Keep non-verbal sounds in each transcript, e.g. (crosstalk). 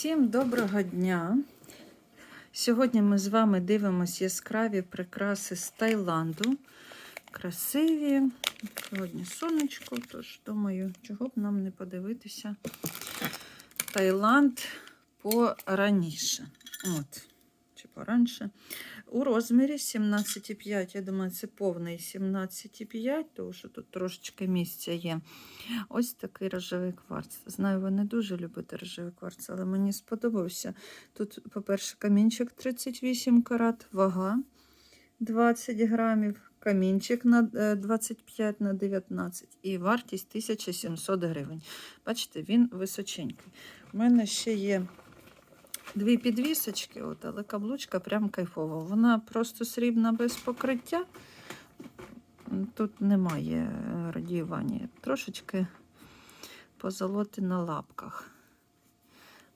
Всім доброго дня! Сьогодні ми з вами дивимося яскраві прикраси з Таїланду. Красиві. Сьогодні сонечко, тож думаю, чого б нам не подивитися Таїланд пораніше. От, чи поранше. У розмірі 17,5. Я думаю, це повний 17,5, тому що тут трошечки місця є. Ось такий рожевий кварц. Знаю, ви не дуже любите рожевий кварц, але мені сподобався. Тут, по-перше, камінчик 38 карат, вага 20 грамів, камінчик на е, 25 на 19 і вартість 1700 гривень. Бачите, він височенький. У мене ще є дві підвісочки, от, але каблучка прям кайфова. Вона просто срібна без покриття. Тут немає е, радіювання. Трошечки позолоти на лапках.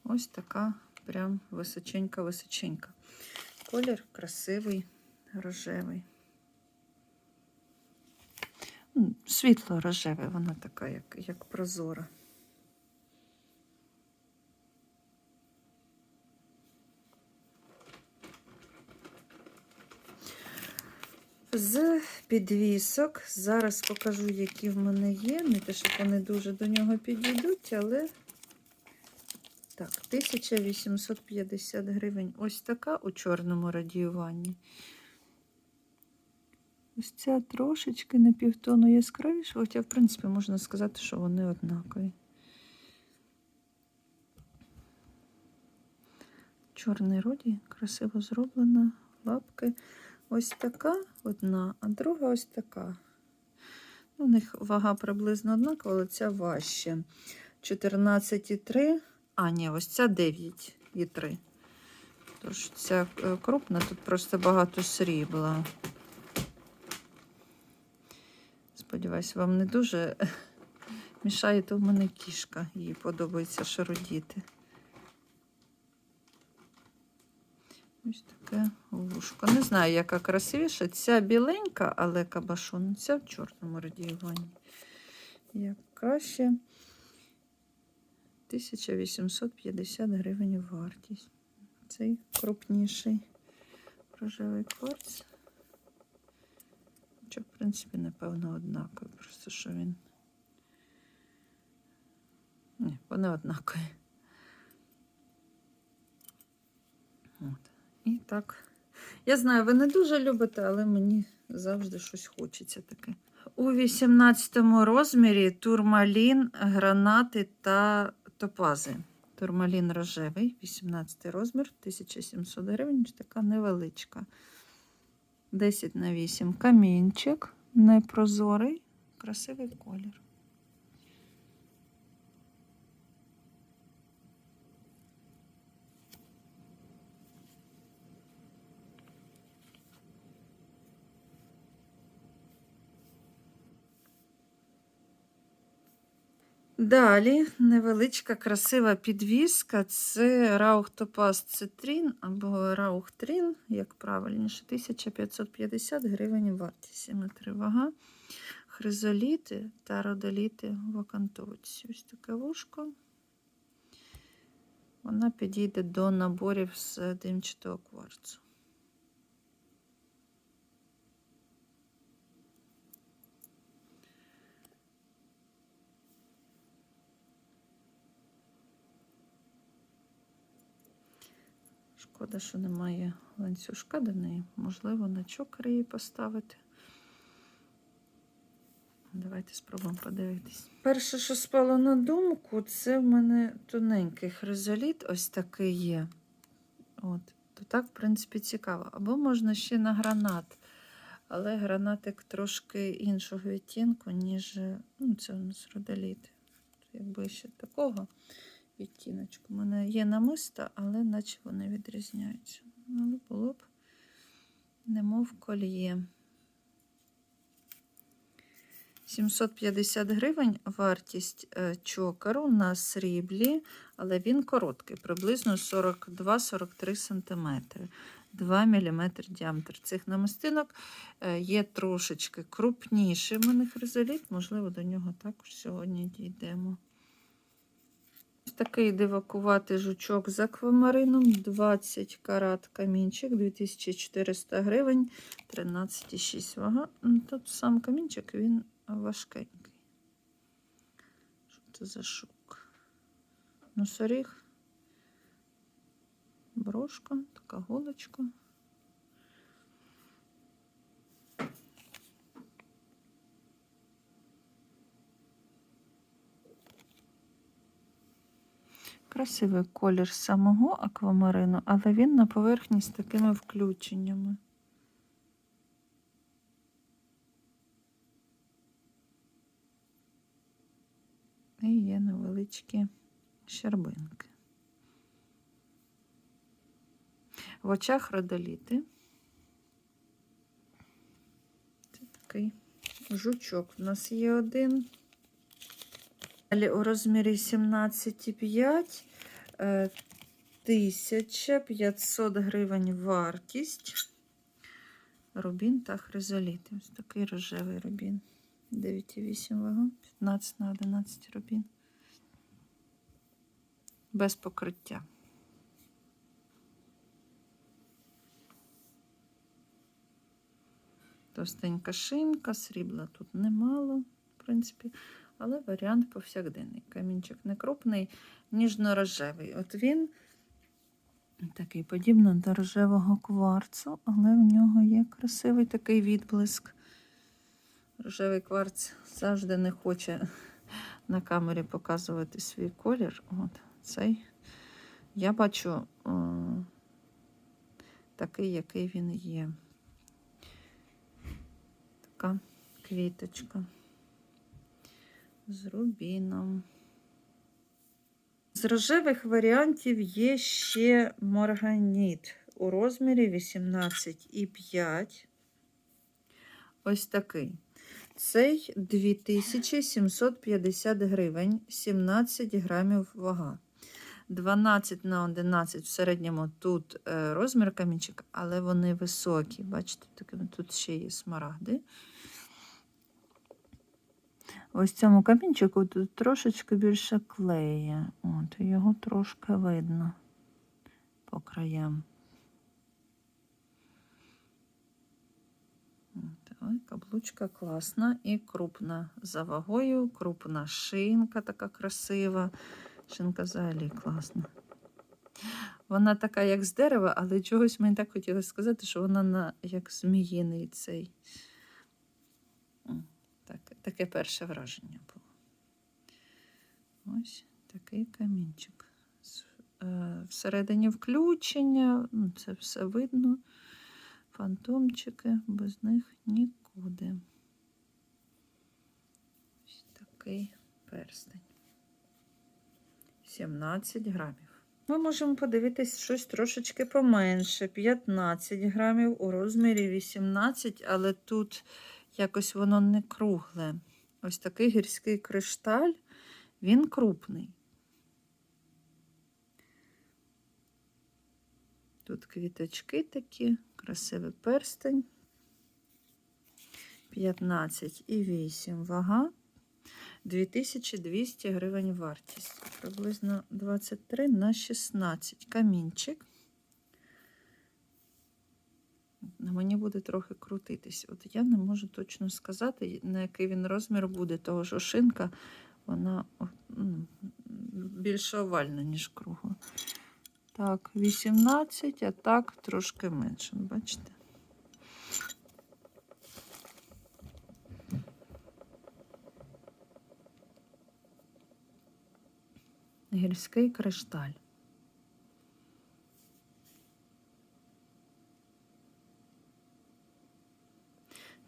Ось така прям височенька-височенька. Колір красивий, рожевий. Світло рожеве, вона така, як, як прозора. З підвісок. Зараз покажу, які в мене є. Не те, що вони дуже до нього підійдуть, але так, 1850 гривень. Ось така у чорному радіюванні. Ось ця трошечки на півтону яскравіша, хоча, в принципі, можна сказати, що вони однакові. Чорний роді, красиво зроблена, лапки. Ось така одна, а друга ось така. Ну, У них вага приблизно однакова, але ця важче. 14,3, а ні, ось ця 9,3. Тож ця е, крупна, тут просто багато срібла. Сподіваюсь, вам не дуже (laughs) мішає, то в мене кішка. Їй подобається шародіти. Ось таке вушко. Не знаю, яка красивіша. Ця біленька, але кабашон. Ця в чорному радіюванні. Як краще 1850 гривень вартість. Цей крупніший рожевий кварц. Хоча, в принципі, напевно, однаковий. Просто що він. Ні, вони однакові. От. І так. Я знаю, ви не дуже любите, але мені завжди щось хочеться таке. У 18 розмірі турмалін, гранати та топази. Турмалін рожевий, 18 розмір, 1700 гривень, така невеличка. 10 на 8 камінчик, непрозорий, красивий колір. Далі невеличка красива підвіска. Це Раух Топаз Цитрін або Раух Трін, як правильніше, 1550 гривень вартість. 7 вага. Хризоліти та родоліти в окантовці. Ось таке вушко. Вона підійде до наборів з димчатого кварцу. Шкода, що немає ланцюжка до неї. Можливо, на чокер її поставити. Давайте спробуємо подивитись. Перше, що спало на думку, це в мене тоненький хризоліт, ось такий є. От. То так, в принципі, цікаво. Або можна ще на гранат. Але гранатик трошки іншого відтінку, ніж ну, це у нас родоліт. Якби ще такого відтіночку. У мене є намиста, але наче вони відрізняються. Але було б немов кольє. 750 гривень вартість е, чокеру на сріблі, але він короткий, приблизно 42-43 см. 2 мм діаметр цих намистинок е, є трошечки крупніший в мене хризоліт, можливо, до нього також сьогодні дійдемо. Ось такий дивакуватий жучок з аквамарином. 20 карат камінчик, 2400 гривень, 13,6 вага. Тут сам камінчик, він важкенький. Що це за шук? Носоріг. Брошка, така голочка. Красивий колір самого аквамарину, але він на поверхні з такими включеннями. І є невеличкі щербинки. В очах родоліти. Це такий жучок. У нас є один. Далі у розмірі 17,5 е, 1500 гривень вартість. Рубін та хризоліт. Ось такий рожевий рубін. 9,8 вага, 15 на 11 рубін. Без покриття. Товстенька шинка, срібла тут немало, в принципі, але варіант повсякденний. Камінчик не крупний, ніжно-рожевий. От він такий подібний до рожевого кварцу, але в нього є красивий такий відблиск. Рожевий кварц завжди не хоче на камері показувати свій колір. От цей я бачу о, такий, який він є. Така квіточка з рубіном. З рожевих варіантів є ще морганіт у розмірі 18,5. Ось такий. Цей 2750 гривень, 17 грамів вага. 12 на 11 в середньому тут е, розмір камінчик, але вони високі. Бачите, тут ще є смарагди. Ось цьому камінчику тут трошечки більше клея. От, його трошки видно по краям. Ой, каблучка класна і крупна за вагою, крупна шинка така красива. Шинка взагалі класна. Вона така, як з дерева, але чогось мені так хотілося сказати, що вона на, як зміїний цей. Таке перше враження було. Ось такий камінчик. Е, Всередині включення, ну, це все видно. Фантомчики, без них нікуди. Ось такий перстень. 17 грамів. Ми можемо подивитись щось трошечки поменше. 15 грамів у розмірі 18, але тут якось воно не кругле. Ось такий гірський кришталь, він крупний. Тут квіточки такі, красивий перстень. 15,8 вага. 2200 гривень вартість. Приблизно 23 на 16. Камінчик. Мені буде трохи крутитись. От я не можу точно сказати, на який він розмір буде, того що шинка вона о, більш овальна, ніж кругла. Так, 18, а так трошки менше. Бачите? Гірський кришталь.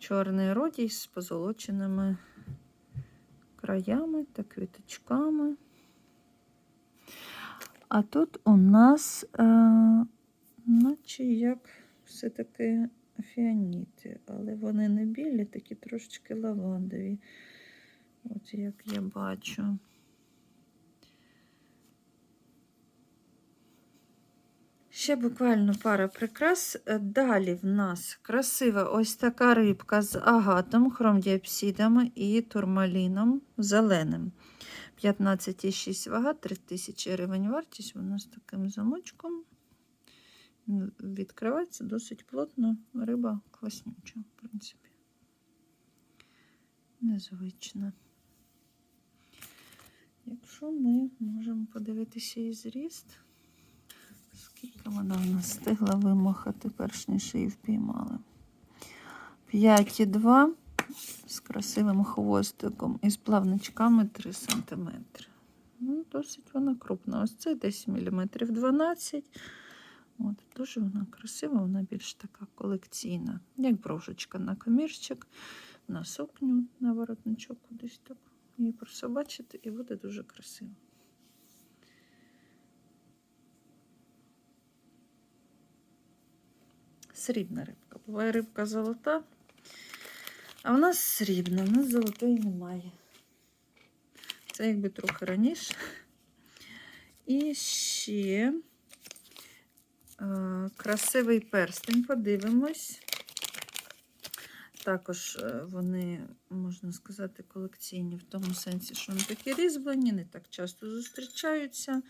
Чорний родій з позолоченими краями та квіточками. А тут у нас, е, наче як все-таки фіаніти, але вони не білі, такі трошечки лавандові. От як я бачу. Ще буквально пара прикрас. Е, Далі в нас красива ось така рибка з агатом, хромдіапсидами і турмаліном зеленим. 15,6 вага, 3000 гривень вартість. Вона з таким замочком. Відкривається досить плотно. Риба класнюча, в принципі. Незвична. Якщо ми можемо подивитися її зріст, скільки вона в нас встигла вимахати, перш ніж її впіймали. 5,2 з красивим хвостиком і з плавничками 3 см. Ну, досить вона крупна. Ось це десь міліметрів 12. От, дуже вона красива, вона більш така колекційна, як брошечка на комірчик, на сукню, на воротничок кудись так. Її просто бачите, і буде дуже красиво. Срібна рибка. Буває рибка золота, а в нас срібна, в нас золотої немає. Це якби трохи раніше. І ще е, красивий перстень, подивимось. Також е, вони, можна сказати, колекційні в тому сенсі, що вони такі різьблені, не так часто зустрічаються.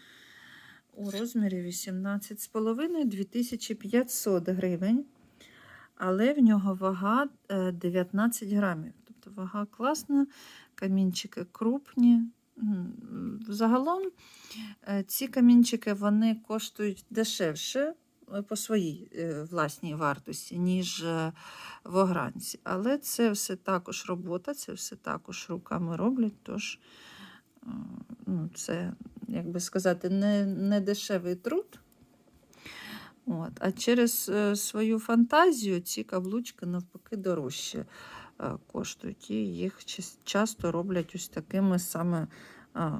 У розмірі 18,5 2500 гривень. Але в нього вага е, 19 грамів. Тобто вага класна, камінчики крупні. Загалом е, ці камінчики вони коштують дешевше е, по своїй е, власній вартості, ніж е, в огранці. Але це все також робота, це все також руками роблять. Тож е, ну, це, як би сказати, не, не дешевий труд. От. А через е, свою фантазію ці каблучки навпаки дорожче е, коштують. І їх часто роблять ось такими саме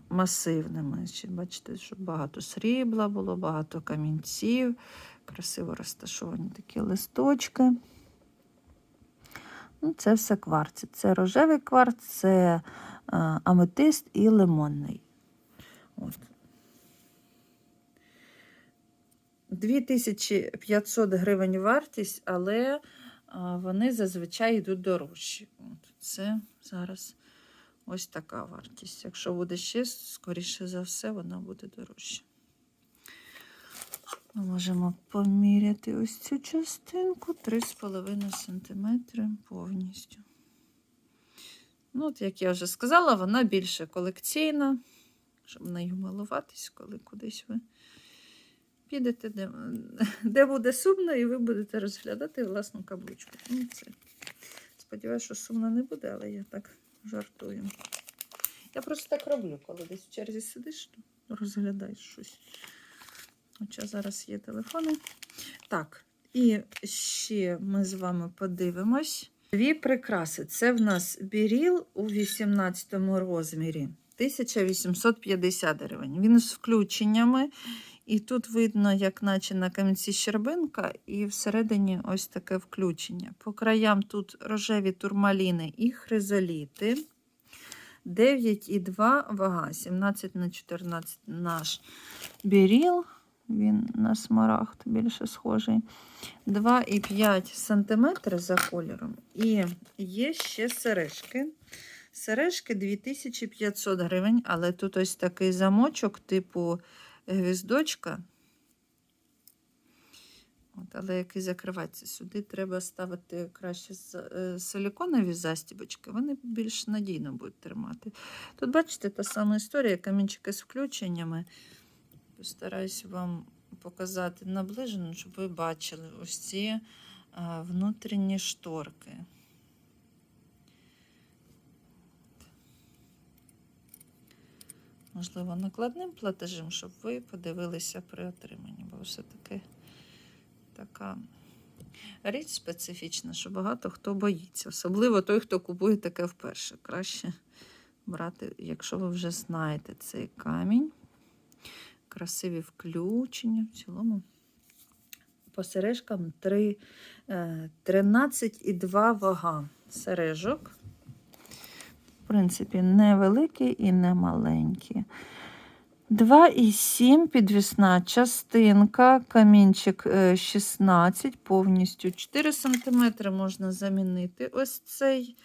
масивними. Бачите, що багато срібла було, багато камінців, красиво розташовані такі листочки. Ну, це все кварці. Це рожевий кварц, це е, аметист і лимонний. От. 2500 гривень вартість, але вони зазвичай йдуть дорожчі. Це зараз ось така вартість. Якщо буде ще, скоріше за все, вона буде дорожча. Ми можемо поміряти ось цю частинку 3,5 см повністю. Ну, от, як я вже сказала, вона більше колекційна, щоб нею милуватись, коли кудись ви підете, де, де буде сумно, і ви будете розглядати власну каблучку. Ну, це. Сподіваюся, що сумно не буде, але я так жартую. Я просто так роблю, коли десь в черзі сидиш, розглядаєш щось. Хоча зараз є телефони. Так, і ще ми з вами подивимось. Дві прикраси. Це в нас біріл у 18 розмірі. 1850 гривень. Він з включеннями. І тут видно, як наче на камінці щербинка, і всередині ось таке включення. По краям тут рожеві турмаліни і хризоліти. 9,2 вага, 17 на 14 наш біріл. Він на смарагд більше схожий. 2,5 см за кольором. І є ще сережки. Сережки 2500 гривень, але тут ось такий замочок, типу гвіздочка. От, але який закривається. Сюди треба ставити краще е, силіконові застібочки, вони більш надійно будуть тримати. Тут, бачите, та сама історія, камінчики з включеннями. Постараюсь вам показати наближено, щоб ви бачили ось ці е, внутрішні шторки. Можливо, накладним платежем, щоб ви подивилися при отриманні, бо все-таки така річ специфічна, що багато хто боїться. Особливо той, хто купує таке вперше. Краще брати, якщо ви вже знаєте цей камінь. Красиві включення в цілому. По сережкам 3, е, 13,2 вага сережок. В принципі, невеликі і не маленькі. 2,7 підвісна частинка, камінчик е, 16, повністю 4 см можна замінити ось цей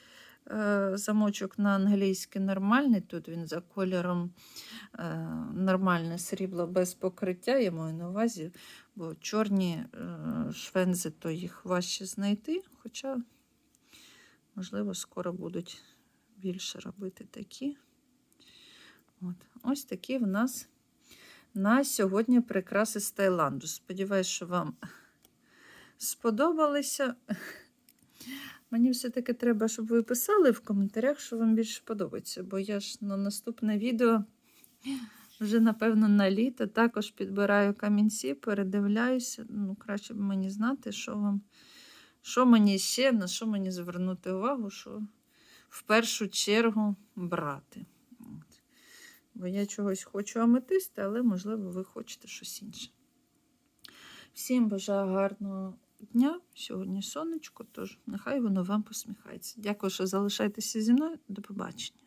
е, замочок на англійський нормальний. Тут він за кольором е, нормальне срібло без покриття, я маю на увазі, бо чорні е, швензи, то їх важче знайти. Хоча, можливо, скоро будуть більше робити такі. От. Ось такі в нас на сьогодні прикраси з Таїланду. Сподіваюсь, що вам сподобалися. Мені все-таки треба, щоб ви писали в коментарях, що вам більше подобається, бо я ж на наступне відео вже, напевно, на літо також підбираю камінці, передивляюся. Ну, краще б мені знати, що вам, що мені ще, на що мені звернути увагу, що в першу чергу брати. От. Бо я чогось хочу аметисти, але, можливо, ви хочете щось інше. Всім бажаю гарного дня. Сьогодні сонечко, тож нехай воно вам посміхається. Дякую, що залишаєтеся зі мною. До побачення.